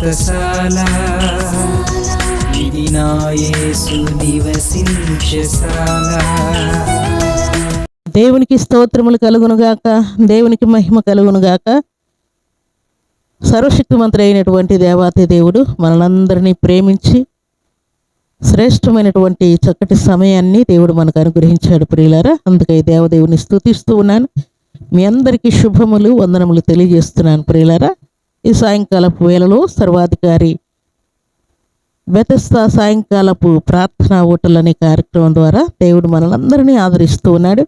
వ్రతశాల ఇది నా యేసు నివసించశాల దేవునికి స్తోత్రములు కలుగునుగాక దేవునికి మహిమ కలుగునుగాక. సర్వశక్తిమంతుడు అయినటువంటి దేవాతి దేవుడు మనలందరినీ ప్రేమించి శ్రేష్టమైనటువంటి చక్కటి సమయాన్ని దేవుడు మనకు అనుగ్రహించాడు ప్రియులారా. అందుకే దేవదేవుని స్థుతిస్తూ ఉన్నాను. మీ అందరికీ శుభములు వందనములు తెలియజేస్తున్నాను ప్రియులారా. ఈ సాయంకాలపు వేళలో సర్వాధికారి బెతస్తా సాయంకాలపు ప్రార్థనా ఓటలు అనే కార్యక్రమం ద్వారా దేవుడు మనలందరినీ ఆదరిస్తూ ఉన్నాడు.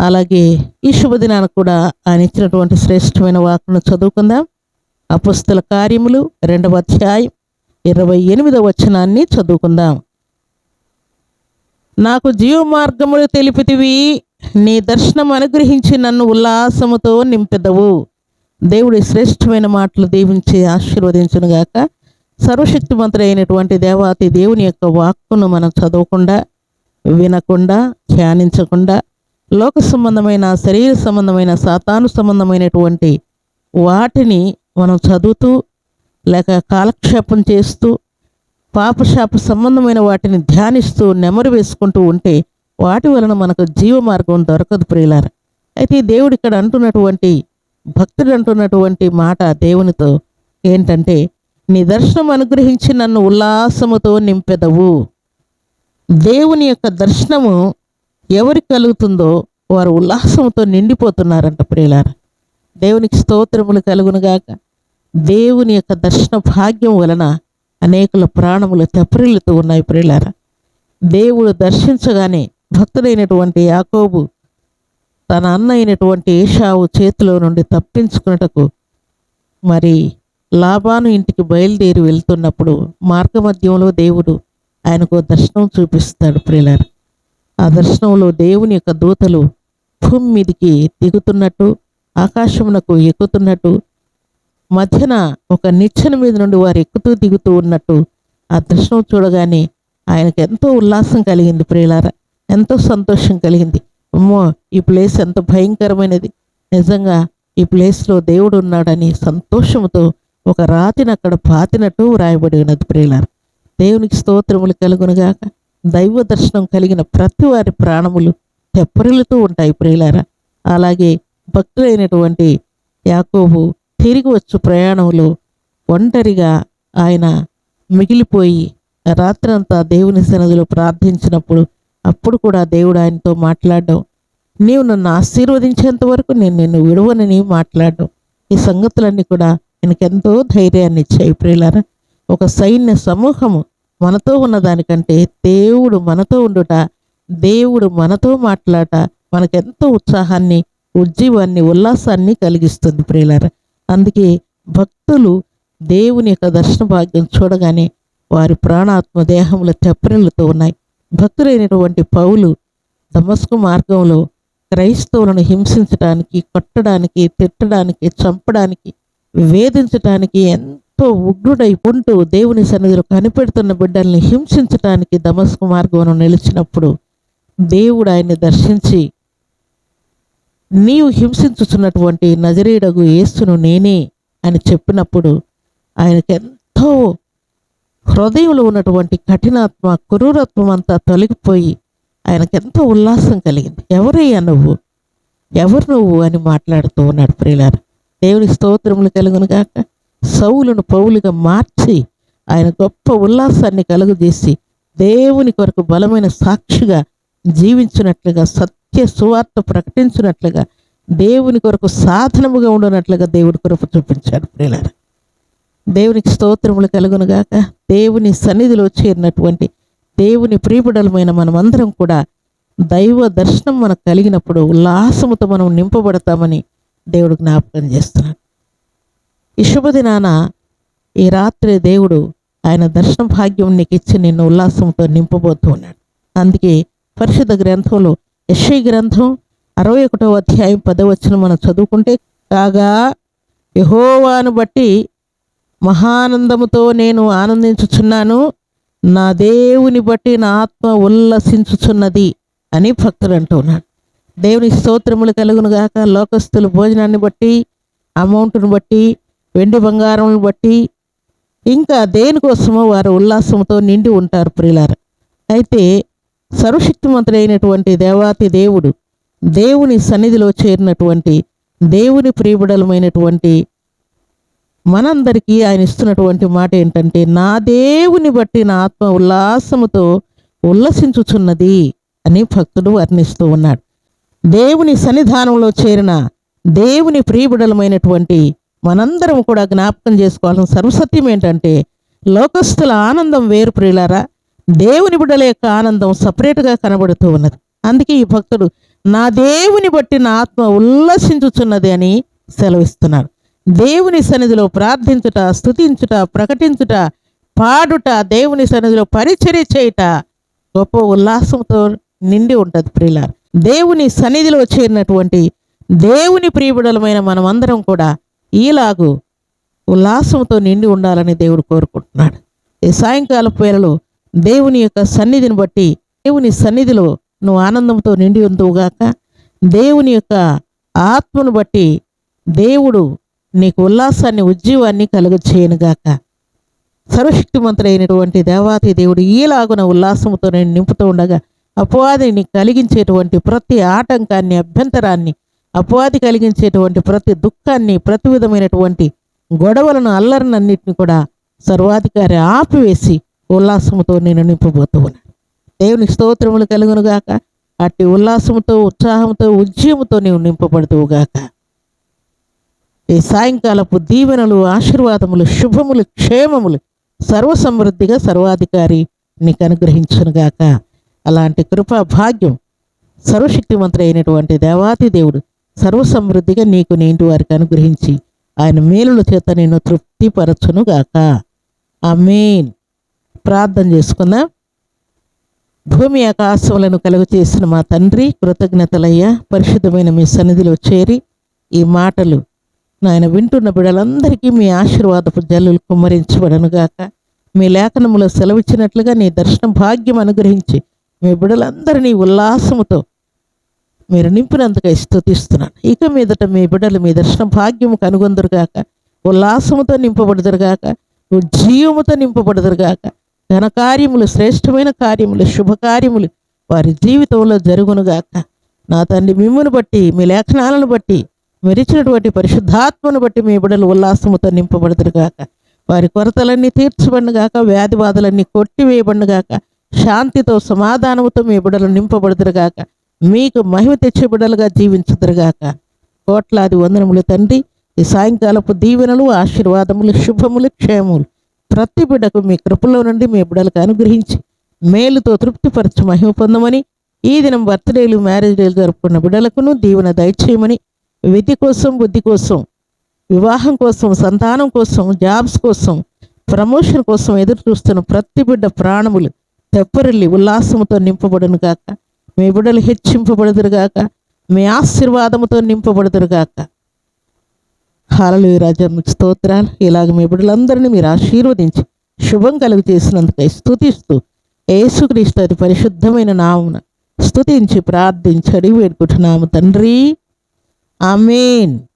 అలాగే ఈ శుభదినాన్ని కూడా ఆయన ఇచ్చినటువంటి శ్రేష్టమైన వాకును చదువుకుందాం. అపుస్తల కార్యములు రెండవ అధ్యాయం ఇరవై ఎనిమిదవ వచనాన్ని చదువుకుందాం. నాకు జీవ మార్గములు తెలిపితివి నీ దర్శనం అనుగ్రహించి నన్ను ఉల్లాసముతో నింపెదవు. దేవుడి శ్రేష్టమైన మాటలు దీవించి ఆశీర్వదించునుగాక సర్వశక్తిమంతుడు అయినటువంటి దేవాతి దేవుని యొక్క వాక్కును మనం చదవకుండా వినకుండా ధ్యానించకుండా లోక సంబంధమైన శరీర సంబంధమైన సాతాను సంబంధమైనటువంటి వాటిని మనం చదువుతూ లేక కాలక్షేపం చేస్తూ పాపశాప సంబంధమైన వాటిని ధ్యానిస్తూ నెమరు వేసుకుంటూ ఉంటే వాటి వలన మనకు జీవ మార్గం దొరకదు ప్రియులార. అయితే దేవుడు ఇక్కడ అంటున్నటువంటి భక్తుడు అంటున్నటువంటి మాట దేవునితో ఏంటంటే నీ దర్శనం అనుగ్రహించి నన్ను ఉల్లాసముతో నింపెదవు. దేవుని యొక్క దర్శనము ఎవరికి కలుగుతుందో వారు ఉల్లాసంతో నిండిపోతున్నారంట ప్రియులార. దేవునికి స్తోత్రములు కలుగునుగాక దేవుని యొక్క దర్శన భాగ్యం వలన అనేకుల ప్రాణములు తెప్పరిల్లుతూ ఉన్నాయి ప్రియులార. దేవుడు దర్శించగానే భక్తుడైనటువంటి యాకోబు తన అన్న అయినటువంటి ఏషావు చేతిలో నుండి తప్పించుకున్నటకు మరి లాభాను ఇంటికి బయలుదేరి వెళ్తున్నప్పుడు మార్గమధ్యంలో దేవుడు ఆయనకు దర్శనం చూపిస్తాడు ప్రియులార. ఆ దర్శనంలో దేవుని యొక్క దూతలు భూమి మీదికి దిగుతున్నట్టు ఆకాశమునకు ఎక్కుతున్నట్టు మధ్యన ఒక నిచ్చెన మీద నుండి వారు ఎక్కుతూ దిగుతూ ఉన్నట్టు ఆ దర్శనం చూడగానే ఆయనకు ఎంతో ఉల్లాసం కలిగింది ప్రియులార. ఎంతో సంతోషం కలిగింది. అమ్మో ఈ ప్లేస్ ఎంత భయంకరమైనది. నిజంగా ఈ ప్లేస్లో దేవుడు ఉన్నాడని సంతోషంతో ఒక రాతిని అక్కడ పాతినట్టు వ్రాయబడి ఉన్నది ప్రియులార. దేవునికి స్తోత్రములు కలుగునుగాక. దైవ దర్శనం కలిగిన ప్రతి వారి ప్రాణములు తెప్పరిల్లుతూ ఉంటాయి ప్రియులారా. అలాగే భక్తులైనటువంటి యాకోబు తిరిగి వచ్చు ప్రయాణంలో ఒంటరిగా ఆయన మిగిలిపోయి రాత్రంతా దేవుని సన్నదిలో ప్రార్థించినప్పుడు అప్పుడు కూడా దేవుడు ఆయనతో మాట్లాడడం నీవు నన్ను ఆశీర్వదించేంత వరకు నేను నిన్ను విడువనని మాట్లాడడం. ఈ సంగతులన్నీ కూడా ఆయనకెంతో ధైర్యాన్ని ఇచ్చాయి ప్రియులారా. ఒక సైన్య సమూహము మనతో ఉన్న దానికంటే దేవుడు మనతో ఉండుట దేవుడు మనతో మాట్లాడట మనకెంతో ఉత్సాహాన్ని ఉజ్జీవాన్ని ఉల్లాసాన్ని కలిగిస్తుంది ప్రియులారా. అందుకే భక్తులు దేవుని యొక్క దర్శన భాగ్యం చూడగానే వారి ప్రాణాత్మ దేహములు తెప్పరిల్లుతూ ఉన్నాయి. భక్తులైనటువంటి పౌలు దమస్కు మార్గంలో క్రైస్తవులను హింసించడానికి కొట్టడానికి తిట్టడానికి చంపడానికి వేధించడానికి ఎంతో ఉగ్రుడై ఉంటూ దేవుని సన్నిధిలో కనిపెడుతున్న బిడ్డల్ని హింసించడానికి దమస్కు మార్గంలో నిలిచినప్పుడు దేవుడు ఆయన్ని దర్శించి నీవు హింసించుచున్నటువంటి నజరేడగు యేసును నేనే అని చెప్పినప్పుడు ఆయనకు ఎంతో హృదయంలో ఉన్నటువంటి కఠినాత్మ క్రూరత్వం అంతా తొలగిపోయి ఆయనకి ఎంతో ఉల్లాసం కలిగింది. ఎవరయ్యా నువ్వు? ఎవరు నువ్వు అని మాట్లాడుతూ ఉన్నాడు ప్రియులారు. దేవుని స్తోత్రములు కలుగును గాక. సౌలును పౌలుగా మార్చి ఆయన గొప్ప ఉల్లాసాన్ని కలుగజేసి దేవుని కొరకు బలమైన సాక్షిగా జీవించినట్లుగా సత్య సువార్త ప్రకటించినట్లుగా దేవుని కొరకు సాధనముగా ఉండనట్లుగా దేవుడి కొరకు చూపించాడు ప్రియులారు. దేవునికి స్తోత్రములు కలుగునుగాక దేవుని సన్నిధిలో చేరినటువంటి దేవుని ప్రియపడలమైన మనమందరం కూడా దైవ దర్శనం మనకు కలిగినప్పుడు ఉల్లాసముతో మనం నింపబడతామని దేవుడు జ్ఞాపకం చేస్తున్నాడు. ఈ శుభదినాన ఈ రాత్రి దేవుడు ఆయన దర్శన భాగ్యం నీకు ఇచ్చి నిన్ను ఉల్లాసంతో నింపబోతూ ఉన్నాడు. అందుకే పరిశుద్ధ గ్రంథంలో యశ్వ గ్రంథం అరవై ఒకటో అధ్యాయం పదవచ్చిన మనం చదువుకుంటే కాగా యహోవాను బట్టి మహానందముతో నేను ఆనందించుచున్నాను. నా దేవుని బట్టి నా ఆత్మ ఉల్లసించుచున్నది అని భక్తులు అంటున్నాడు దేవుని స్తోత్రములు కలుగును గాక. లోకస్తులు భోజనాన్ని బట్టి అమౌంట్ను బట్టి వెండి బంగారమును బట్టి ఇంకా దేనికోసమో వారు ఉల్లాసంతో నిండి ఉంటారు ప్రియులార. అయితే సర్వశక్తిమంతుడైనటువంటి దేవాతి దేవుడు దేవుని సన్నిధిలో చేరినటువంటి దేవుని ప్రియబడలమైనటువంటి మనందరికీ ఆయన ఇస్తున్నటువంటి మాట ఏంటంటే నా దేవుని బట్టి నా ఆత్మ ఉల్లాసముతో ఉల్లసించుచున్నది అని భక్తుడు వర్ణిస్తూ ఉన్నాడు. దేవుని సన్నిధానంలో చేరిన దేవుని ప్రియబుడలమైనటువంటి మనందరం కూడా జ్ఞాపకం చేసుకోవాల్సిన సర్వసత్యం ఏంటంటే లోకస్తుల ఆనందం వేరు ప్రియులారా. దేవుని బిడ్డల యొక్క ఆనందం సపరేట్గా కనబడుతూ ఉన్నది. అందుకే ఈ భక్తుడు నా దేవుని బట్టి నా ఆత్మ ఉల్లసించుచున్నది అని సెలవిస్తున్నాడు. దేవుని సన్నిధిలో ప్రార్థించుట స్థుతించుట ప్రకటించుట పాడుట దేవుని సన్నిధిలో పరిచర్య చేయుట గొప్ప ఉల్లాసంతో నిండి ఉంటుంది ప్రియులార్. దేవుని సన్నిధిలో చేరినటువంటి దేవుని ప్రియబుడలమైన మనమందరం కూడా ఈలాగు ఉల్లాసంతో నిండి ఉండాలని దేవుడు కోరుకుంటున్నాడు. ఈ సాయంకాల వేళలో దేవుని యొక్క సన్నిధిని బట్టి దేవుని సన్నిధిలో నువ్వు ఆనందంతో నిండి ఉందువుగాక దేవుని యొక్క ఆత్మను బట్టి దేవుడు నీకు ఉల్లాసాన్ని ఉజ్జీవాన్ని కలుగచేయనుగాక సర్వశక్తిమంతుడైనటువంటి దేవాతి దేవుడు ఈలాగున ఉల్లాసంతో నేను నింపుతూ ఉండగా అపవాదిని కలిగించేటువంటి ప్రతి ఆటంకాన్ని అభ్యంతరాన్ని అపవాది కలిగించేటువంటి ప్రతి దుఃఖాన్ని ప్రతి విధమైనటువంటి గొడవలను అల్లరినన్నిటిని కూడా సర్వాధికారి ఆపివేసి ఉల్లాసముతో నేను నింపబోతూ ఉన్నాను దేవుని స్తోత్రములు కలుగునుగాక అట్టి ఉల్లాసముతో ఉత్సాహంతో ఉజ్జీవంతో నీవు నింపబడుతువుగాక ఈ సాయంకాలపు దీవెనలు ఆశీర్వాదములు శుభములు క్షేమములు సర్వసమృద్ధిగా సర్వాధికారి నీకు అనుగ్రహించునుగాక అలాంటి కృపా భాగ్యం సర్వశక్తివంతుడు అయినటువంటి దేవాతి దేవుడు సర్వసమృద్ధిగా నీకు నేంటి వారికి అనుగ్రహించి ఆయన మేలుల చేత నేను తృప్తిపరచునుగాక మెయిన్ ప్రార్థన చేసుకుందాం. భూమి ఆకాశములను కలుగు చేసిన మా తండ్రి కృతజ్ఞతలయ్యా పరిశుద్ధమైన మీ సన్నిధిలో చేరి ఈ మాటలు నాయన వింటున్న బిడలందరికీ మీ ఆశీర్వాదపు జల్లులు కుమ్మరించబడనుగాక మీ లేఖనములో సెలవిచ్చినట్లుగా నీ దర్శన భాగ్యం అనుగ్రహించి మీ బిడలందరినీ ఉల్లాసముతో మీరు నింపినందుకై స్థుతిస్తున్నాను ఇక మీదట మీ బిడ్డలు మీ దర్శన భాగ్యము కనుగొందరుగాక ఉల్లాసముతో నింపబడుదురుగాక జీవముతో నింపబడుదురుగాక ఘనకార్యములు శ్రేష్టమైన కార్యములు శుభకార్యములు వారి జీవితంలో జరుగునుగాక నా తండ్రి మిమ్మును బట్టి మీ లేఖనాలను బట్టి మెరిచినటువంటి పరిశుద్ధాత్మను బట్టి మీ బిడలు ఉల్లాసముతో నింపబడుదురుగాక వారి కొరతలన్నీ తీర్చబడినగాక వ్యాధి బాధలన్నీ కొట్టివేయబడినగాక శాంతితో సమాధానముతో మీ బిడలు నింపబడుదురుగాక మీకు మహిమ తెచ్చే బిడలుగా జీవించుదురుగాక కోట్లాది వందనములు తండ్రి ఈ సాయంకాలపు దీవెనలు ఆశీర్వాదములు శుభములు క్షేమములు ప్రతి బిడ్డకు మీ కృపలో నుండి మీ బిడ్డలకు అనుగ్రహించి మేలుతో తృప్తిపరచు మహిమ పొందమని ఈ దినం బర్త్డేలు మ్యారేజ్ డేలు జరుపుకున్న బిడ్డలకును దీవెన దయచేయమని విధి కోసం బుద్ధి కోసం వివాహం కోసం సంతానం కోసం జాబ్స్ కోసం ప్రమోషన్ కోసం ఎదురు చూస్తున్న ప్రతి బిడ్డ ప్రాణములు తెప్పరిల్లి ఉల్లాసముతో నింపబడును గాక. మీ బిడ్డలు హెచ్చింపబడుదురుగాక మీ ఆశీర్వాదముతో నింపబడుదురుగాక హాలలు రాజం స్తోత్రాలు. ఇలాగ మీ బిడ్డలందరినీ మీరు ఆశీర్వదించి శుభం కలుగు చేసినందుకై స్థుతిస్తూ ఏసుక్రీస్తు అతి పరిశుద్ధమైన నామున స్థుతించి ప్రార్థించి అడిగి వేడుకుంటున్నాము తండ్రి. Amin.